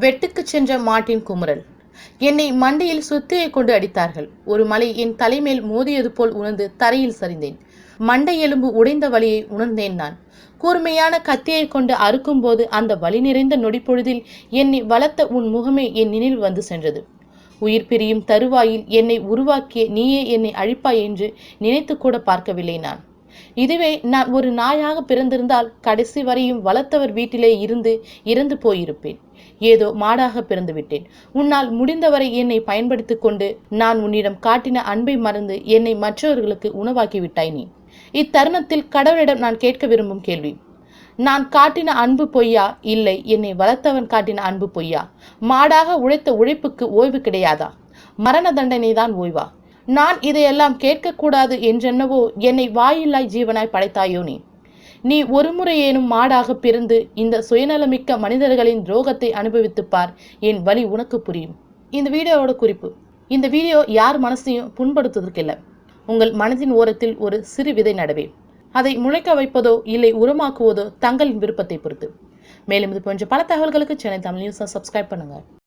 வெட்டுக்குச் சென்ற மாட்டின் குமுறல். என்னை மண்டையில் சுத்தியை கொண்டு அடித்தார்கள். ஒரு மலை என் தலைமேல் மோதியது போல் உணர்ந்து தரையில் சரிந்தேன். மண்டை எலும்பு உடைந்த வழியை உணர்ந்தேன் நான். கூர்மையான கத்தியை கொண்டு அறுக்கும்போது அந்த வழி நிறைந்த நொடிப்பொழுதில் என்னை வளர்த்த உன் முகமே என் நினைவு வந்து சென்றது. உயிர் பிரியும் தருவாயில் என்னை உருவாக்கிய நீயே என்னை அழிப்பாய் என்று நினைத்து கூட பார்க்கவில்லை நான். இதுவே நான் ஒரு நாயாக பிறந்திருந்தால் கடைசி வரையும் வளர்த்தவர் வீட்டிலே இருந்து இறந்து போயிருப்பேன். ஏதோ மாடாக பிறந்து விட்டேன் உன்னால் முடிந்தவரை என்னை பயன்படுத்திக் கொண்டு நான் உன்னிடம் காட்டின அன்பை மறந்து என்னை மற்றவர்களுக்கு உணவாக்கி விட்டாய் நீ. இத்தருணத்தில் கடவுளிடம் நான் கேட்க விரும்பும் கேள்வி. நான் காட்டின அன்பு பொய்யா? இல்லை என்னை வளர்த்தவன் காட்டின அன்பு பொய்யா? மாடாக உழைத்த உழைப்புக்கு ஓய்வு கிடையாதா? மரண தண்டனை தான் ஓய்வா? நான் இதையெல்லாம் கேட்கக்கூடாது என்றென்னவோ என்னை வாயில்லாய் ஜீவனாய் படைத்தாயோ நீ. நீ ஒருமுறையேனும் மாடாக பிறந்து இந்த சுயநலமிக்க மனிதர்களின் துரோகத்தை அனுபவித்துப் பார். என் வழி உனக்கு புரியும். இந்த வீடியோவோட குறிப்பு. இந்த வீடியோ யார் மனசையும் புண்படுத்துவதற்கில்லை. உங்கள் மனதின் ஓரத்தில் ஒரு சிறு விதை நடவே. அதை முளைக்க வைப்பதோ இல்லை உரமாக்குவதோ தங்களின் விருப்பத்தை பொறுத்து. மேலும் இது போன்ற பல தகவல்களுக்கு சென்னை தமிழ் நியூஸை சப்ஸ்கிரைப் பண்ணுங்கள்